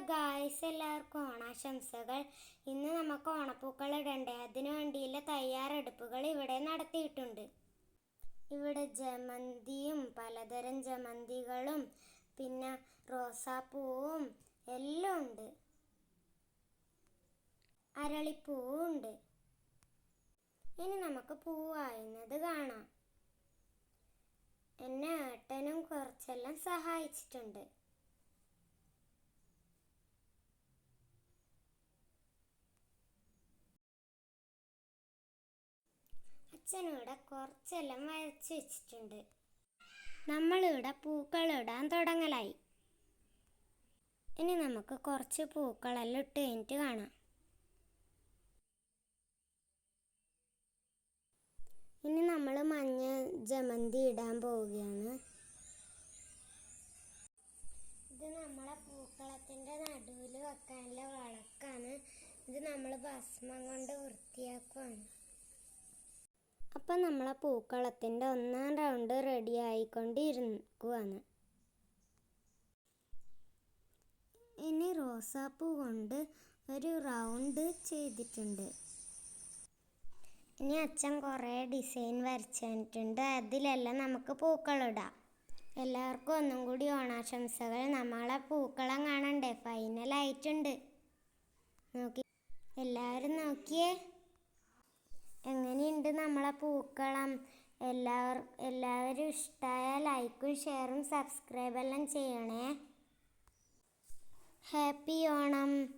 Guys എല്ലാവർക്കും ഓണാശംസകൾ. ഇന്ന് നമുക്ക് ഓണപ്പൂക്കൾ ഇടണ്ടേ? അതിനു വേണ്ടിയുള്ള തയ്യാറെടുപ്പുകൾ ഇവിടെ നടത്തിയിട്ടുണ്ട്. ഇവിടെ ജമന്തിയും പലതരം ജമന്തികളും പിന്നെ റോസാപ്പൂവും എല്ലാം ഉണ്ട്. അരളിപ്പൂവും ഉണ്ട്. ഇനി നമുക്ക് പൂവായുന്നത് കാണാം. എന്നെ ഏട്ടനും കുറച്ചെല്ലാം സഹായിച്ചിട്ടുണ്ട്. അച്ഛനിവിടെ കുറച്ചെല്ലാം വരച്ചു വെച്ചിട്ടുണ്ട്. നമ്മളിവിടെ പൂക്കളിടാൻ തുടങ്ങലായി. ഇനി നമുക്ക് കുറച്ച് പൂക്കളെല്ലാം ഇട്ട് കഴിഞ്ഞിട്ട് കാണാം. ഇനി നമ്മൾ മഞ്ഞ ജമന്തി ഇടാൻ പോവുകയാണ്. ഇത് നമ്മളെ പൂക്കളത്തിന്റെ നടുവിൽ വെക്കാനുള്ള വളക്കാണ്. ഇത് നമ്മൾ ഭസ്മം കൊണ്ട് വൃത്തിയാക്കുവാണ്. അപ്പം നമ്മളെ പൂക്കളത്തിന്റെ ഒന്നാം റൗണ്ട് റെഡി ആയിക്കൊണ്ടിരിക്കുവാണ്. ഇനി റോസാപ്പൂ കൊണ്ട് ഒരു റൗണ്ട് ചെയ്തിട്ടുണ്ട്. ഇനി അച്ഛൻ കുറേ ഡിസൈൻ വരച്ചിട്ടുണ്ട് അതിലെല്ലാം നമുക്ക് പൂക്കളിടാം. എല്ലാവർക്കും ഒന്നും കൂടി ഓണാശംസകൾ. നമ്മളെ പൂക്കളം കാണണ്ടേ? ഫൈനലായിട്ടുണ്ട് നോക്കി. എല്ലാവരും നോക്കിയേ. എങ്ങനെയുണ്ട് നമ്മളെ പൂക്കളം. എല്ലാവർ എല്ലാവരും ഇഷ്ടമായ ലൈക്കും ഷെയറും സബ്സ്ക്രൈബെല്ലാം ചെയ്യണേ. ഹാപ്പി ഓണം.